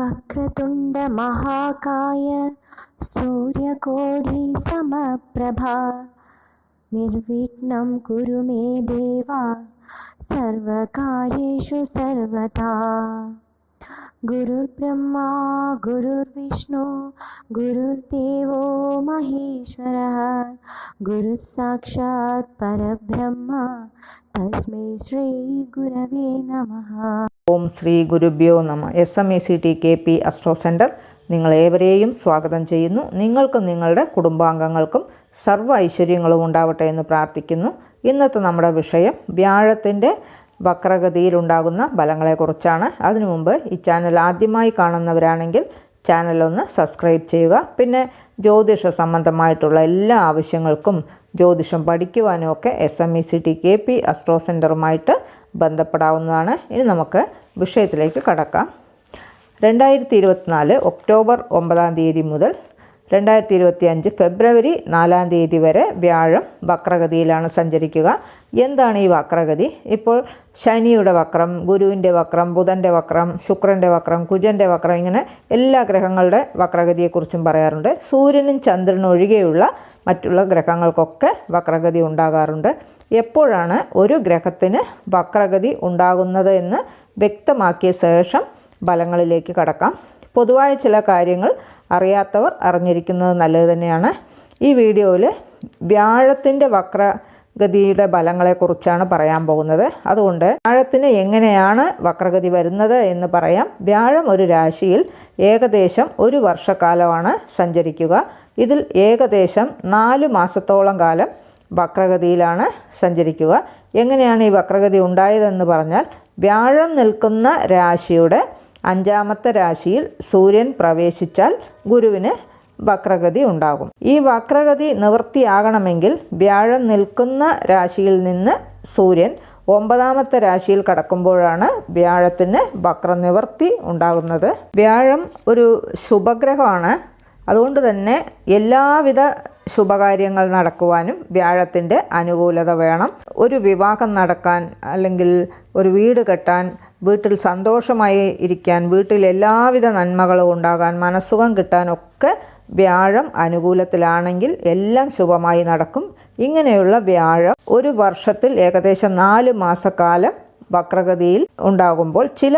वक्रतुण्डमहाकाय सूर्यकोटिसमप्रभा। निर्विघ्नं कुरु मे देवा सर्वकार्येषु सर्वदा गुरुर्ब्रह्मा, गुरुर्विष्णु, गुरुर्देवो महेश्वरः। गुरुः साक्षात् परब्रह्म, तस्मै श्रीगुरवे नमः। ഓം ശ്രീ ഗുരുഭ്യോ നമ. S M E C T K P astro centre നിങ്ങളേവരെയും സ്വാഗതം ചെയ്യുന്നു. നിങ്ങൾക്കും നിങ്ങളുടെ കുടുംബാംഗങ്ങൾക്കും സർവ ഐശ്വര്യങ്ങളും ഉണ്ടാവട്ടെ എന്ന് പ്രാർത്ഥിക്കുന്നു. ഇന്നത്തെ നമ്മുടെ വിഷയം വ്യാഴത്തിന്റെ വക്രഗതിയിലുണ്ടാകുന്ന ഫലങ്ങളെക്കുറിച്ചാണ്. അതിനു മുമ്പ് ഈ ചാനൽ ആദ്യമായി കാണുന്നവരാണെങ്കിൽ ചാനലൊന്ന് സബ്സ്ക്രൈബ് ചെയ്യുക. പിന്നെ ജ്യോതിഷ സംബന്ധമായിട്ടുള്ള എല്ലാ ആവശ്യങ്ങൾക്കും ജ്യോതിഷം പഠിക്കുവാനും ഒക്കെ S M E C T K P astro സെന്ററുമായിട്ട് ബന്ധപ്പെടാവുന്നതാണ്. ഇനി നമുക്ക് വിഷയത്തിലേക്ക് കടക്കാം. രണ്ടായിരത്തി ഇരുപത്തിനാല് ഒക്ടോബർ ഒമ്പതാം തീയതി മുതൽ രണ്ടായിരത്തി ഇരുപത്തി അഞ്ച് ഫെബ്രുവരി നാലാം തീയതി വരെ വ്യാഴം വക്രഗതിയിലാണ് സഞ്ചരിക്കുക. എന്താണ് ഈ വക്രഗതി? ഇപ്പോൾ ശനിയുടെ വക്രം ഗുരുവിന്റെ വക്രം ബുധന്റെ വക്രം ശുക്രന്റെ വക്രം കുജന്റെ വക്രം ഇങ്ങനെ എല്ലാ ഗ്രഹങ്ങളുടെ വക്രഗതിയെക്കുറിച്ചും പറയാറുണ്ട്. സൂര്യനും ചന്ദ്രനും ഒഴികെയുള്ള മറ്റുള്ള ഗ്രഹങ്ങൾക്കൊക്കെ വക്രഗതി ഉണ്ടാകാറുണ്ട്. എപ്പോഴാണ് ഒരു ഗ്രഹത്തിന് വക്രഗതി ഉണ്ടാകുന്നത് എന്ന് വ്യക്തമാക്കിയ ശേഷം ഫലങ്ങളിലേക്ക് കടക്കാം. പൊതുവായ ചില കാര്യങ്ങൾ അറിയാത്തവർ അറിഞ്ഞിരിക്കുന്നത് നല്ലത് തന്നെയാണ്. ഈ വീഡിയോയിൽ വ്യാഴത്തിന്റെ വക്രഗതിയുടെ ഫലങ്ങളെക്കുറിച്ചാണ് പറയാൻ പോകുന്നത്. അതുകൊണ്ട് വ്യാഴത്തിന് എങ്ങനെയാണ് വക്രഗതി വരുന്നത് എന്ന് പറയാം. വ്യാഴം ഒരു രാശിയിൽ ഏകദേശം ഒരു വർഷക്കാലമാണ് സഞ്ചരിക്കുക. ഇതിൽ ഏകദേശം നാല് മാസത്തോളം കാലം വക്രഗതിയിലാണ് സഞ്ചരിക്കുക. എങ്ങനെയാണ് ഈ വക്രഗതി ഉണ്ടായതെന്ന് പറഞ്ഞാൽ വ്യാഴം നിൽക്കുന്ന രാശിയുടെ അഞ്ചാമത്തെ രാശിയിൽ സൂര്യൻ പ്രവേശിച്ചാൽ ഗുരുവിന് വക്രഗതി ഉണ്ടാകും. ഈ വക്രഗതി നിവൃത്തിയാകണമെങ്കിൽ വ്യാഴം നിൽക്കുന്ന രാശിയിൽ നിന്ന് സൂര്യൻ ഒമ്പതാമത്തെ രാശിയിൽ കടക്കുമ്പോഴാണ് വ്യാഴത്തിന് വക്രനിവൃത്തി ഉണ്ടാകുന്നത്. വ്യാഴം ഒരു ശുഭഗ്രഹമാണ്. അതുകൊണ്ട് തന്നെ എല്ലാവിധ ശുഭകാര്യങ്ങൾ നടക്കുവാനും വ്യാഴത്തിന്റെ അനുകൂലത വേണം. ഒരു വിവാഹം നടക്കാൻ അല്ലെങ്കിൽ ഒരു വീട് കെട്ടാൻ വീട്ടിൽ സന്തോഷമായി ഇരിക്കാൻ വീട്ടിൽ എല്ലാവിധ നന്മകളും ഉണ്ടാകാൻ മനസ്സുഖം കിട്ടാനൊക്കെ വ്യാഴം അനുകൂലത്തിലാണെങ്കിൽ എല്ലാം ശുഭമായി നടക്കും. ഇങ്ങനെയുള്ള വ്യാഴം ഒരു വർഷത്തിൽ ഏകദേശം നാല് മാസക്കാലം വക്രഗതിയിൽ ഉണ്ടാകുമ്പോൾ ചില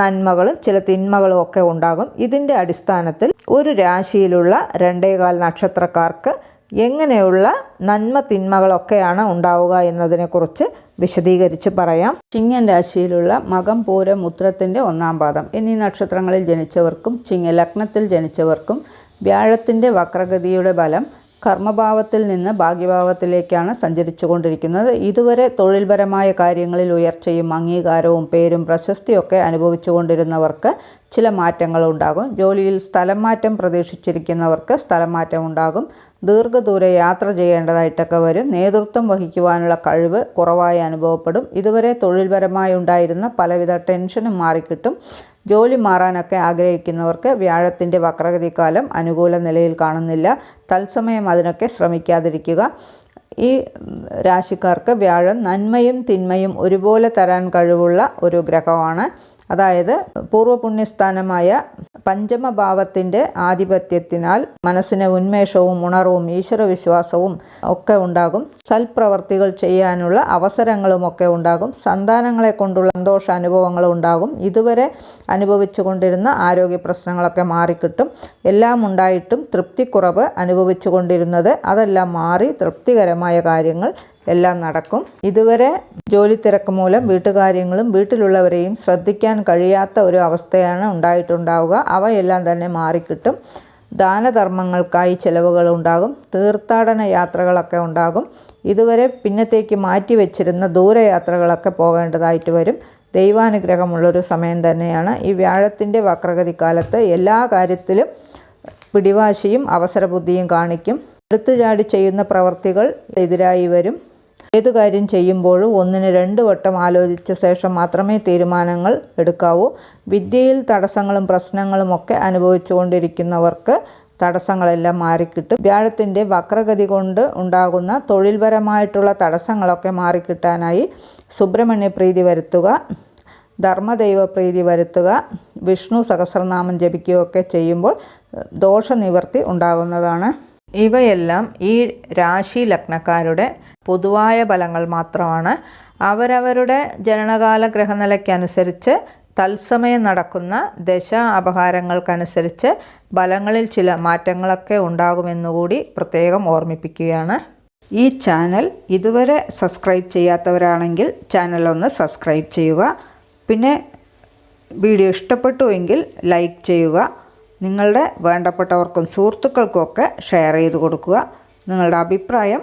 നന്മകളും ചില തിന്മകളും ഒക്കെ ഉണ്ടാകും. ഇതിന്റെ അടിസ്ഥാനത്തിൽ ഒരു രാശിയിലുള്ള രണ്ടേകാൽ നക്ഷത്രക്കാർക്ക് എങ്ങനെയുള്ള നന്മ തിന്മകളൊക്കെയാണ് ഉണ്ടാവുക എന്നതിനെക്കുറിച്ച് വിശദീകരിച്ച് പറയാം. ചിങ്ങൻ രാശിയിലുള്ള മകം പൂരം ഉത്രത്തിന്റെ ഒന്നാം പാദം. എന്നീ നക്ഷത്രങ്ങളിൽ ജനിച്ചവർക്കും ചിങ്ങ ലഗ്നത്തിൽ ജനിച്ചവർക്കും വ്യാഴത്തിന്റെ വക്രഗതിയുടെ ബലം കർമ്മഭാവത്തിൽ നിന്ന് ഭാഗ്യഭാവത്തിലേക്കാണ് സഞ്ചരിച്ചു കൊണ്ടിരിക്കുന്നത് ഇതുവരെ തൊഴിൽപരമായ കാര്യങ്ങളിൽ ഉയർച്ചയും അംഗീകാരവും പേരും പ്രശസ്തിയൊക്കെ അനുഭവിച്ചു കൊണ്ടിരുന്നവർക്ക് ചില മാറ്റങ്ങൾ ഉണ്ടാകും ജോലിയിൽ സ്ഥലം മാറ്റം പ്രതീക്ഷിച്ചിരിക്കുന്നവർക്ക് സ്ഥലം മാറ്റം ഉണ്ടാകും. ദീർഘദൂര യാത്ര ചെയ്യേണ്ടതായിട്ടൊക്കെ വരും. നേതൃത്വം വഹിക്കുവാനുള്ള കഴിവ് കുറവായി അനുഭവപ്പെടും. ഇതുവരെ തൊഴിൽപരമായി ഉണ്ടായിരുന്ന പലവിധ ടെൻഷനും മാറിക്കിട്ടും. ജോലി മാറാനൊക്കെ ആഗ്രഹിക്കുന്നവർക്ക് വ്യാഴത്തിന്റെ വക്രഗതിക്കാലം അനുകൂല നിലയിൽ കാണുന്നില്ല. തത്സമയം അതിനൊക്കെ ശ്രമിക്കാതിരിക്കുക. ഈ രാശിക്കാർക്ക് വ്യാഴം നന്മയും തിന്മയും ഒരുപോലെ തരാൻ കഴിവുള്ള ഒരു ഗ്രഹമാണ്. അതായത് പൂർവപുണ്യസ്ഥാനമായ പഞ്ചമഭാവത്തിന്റെ ആധിപത്യത്തിനാൽ മനസ്സിന് ഉന്മേഷവും ഉണർവും ഈശ്വരവിശ്വാസവും ഒക്കെ ഉണ്ടാകും. സൽപ്രവർത്തികൾ ചെയ്യാനുള്ള അവസരങ്ങളും ഒക്കെ ഉണ്ടാകും. സന്താനങ്ങളെ കൊണ്ടുള്ള സന്തോഷ അനുഭവങ്ങളും ഉണ്ടാകും. ഇതുവരെ അനുഭവിച്ചു കൊണ്ടിരുന്ന ആരോഗ്യ പ്രശ്നങ്ങളൊക്കെ മാറിക്കിട്ടും. എല്ലാം ഉണ്ടായിട്ടും തൃപ്തിക്കുറവ് അനുഭവിച്ചു കൊണ്ടിരുന്നത് അതെല്ലാം മാറി തൃപ്തികരമായ കാര്യങ്ങൾ എല്ലാം നടക്കും. ഇതുവരെ ജോലി തിരക്ക് മൂലം വീട്ടുകാര്യങ്ങളും വീട്ടിലുള്ളവരെയും ശ്രദ്ധിക്കാൻ കഴിയാത്ത ഒരു അവസ്ഥയാണ് ഉണ്ടായിട്ടുണ്ടാവുക. അവയെല്ലാം തന്നെ മാറിക്കിട്ടും. ദാനധർമ്മങ്ങൾക്കായി ചിലവുകൾ ഉണ്ടാകും. തീർത്ഥാടന യാത്രകളൊക്കെ ഉണ്ടാകും. ഇതുവരെ പിന്നത്തേക്ക് മാറ്റി വെച്ചിരുന്ന ദൂരയാത്രകളൊക്കെ പോകേണ്ടതായിട്ട് വരും. ദൈവാനുഗ്രഹമുള്ളൊരു സമയം തന്നെയാണ്. ഈ വ്യാഴത്തിന്റെ വക്രഗതി കാലത്ത് എല്ലാ കാര്യത്തിലും പിടിവാശിയും അവസരബുദ്ധിയും കാണിക്കും. എടുത്തുചാടി ചെയ്യുന്ന പ്രവർത്തികൾ എതിരായി വരും. ഏതു കാര്യം ചെയ്യുമ്പോഴും ഒന്നിന് രണ്ട് വട്ടം ആലോചിച്ച ശേഷം മാത്രമേ തീരുമാനങ്ങൾ എടുക്കാവൂ. വിദ്യയിൽ തടസ്സങ്ങളും പ്രശ്നങ്ങളും ഒക്കെ അനുഭവിച്ചുകൊണ്ടിരിക്കുന്നവർക്ക് തടസ്സങ്ങളെല്ലാം മാറിക്കിട്ടും. വ്യാഴത്തിന്റെ വക്രഗതി കൊണ്ട് ഉണ്ടാകുന്ന തൊഴിൽപരമായിട്ടുള്ള തടസ്സങ്ങളൊക്കെ മാറിക്കിട്ടാനായി സുബ്രഹ്മണ്യ പ്രീതി വരുത്തുക ധർമ്മദൈവ പ്രീതി വരുത്തുക വിഷ്ണു സഹസ്രനാമം ജപിക്കുകയൊക്കെ ചെയ്യുമ്പോൾ ദോഷനിവർത്തി ഉണ്ടാകുന്നതാണ്. ഇവയെല്ലാം ഈ രാശി ലഗ്നക്കാരുടെ പൊതുവായ ഫലങ്ങൾ മാത്രമാണ്. അവരവരുടെ ജനനകാല ഗ്രഹനിലയ്ക്കനുസരിച്ച് തത്സമയം നടക്കുന്ന ദശ അപഹാരങ്ങൾക്കനുസരിച്ച് ഫലങ്ങളിൽ ചില മാറ്റങ്ങളൊക്കെ ഉണ്ടാകുമെന്നുകൂടി പ്രത്യേകം ഓർമ്മിപ്പിക്കുകയാണ്. ഈ ചാനൽ ഇതുവരെ സബ്സ്ക്രൈബ് ചെയ്യാത്തവരാണെങ്കിൽ ചാനൽ ഒന്ന് സബ്സ്ക്രൈബ് ചെയ്യുക. പിന്നെ വീഡിയോ ഇഷ്ടപ്പെട്ടുവെങ്കിൽ ലൈക്ക് ചെയ്യുക. നിങ്ങളുടെ വേണ്ടപ്പെട്ടവർക്കും സുഹൃത്തുക്കൾക്കുമൊക്കെ ഷെയർ ചെയ്ത് കൊടുക്കുക. നിങ്ങളുടെ അഭിപ്രായം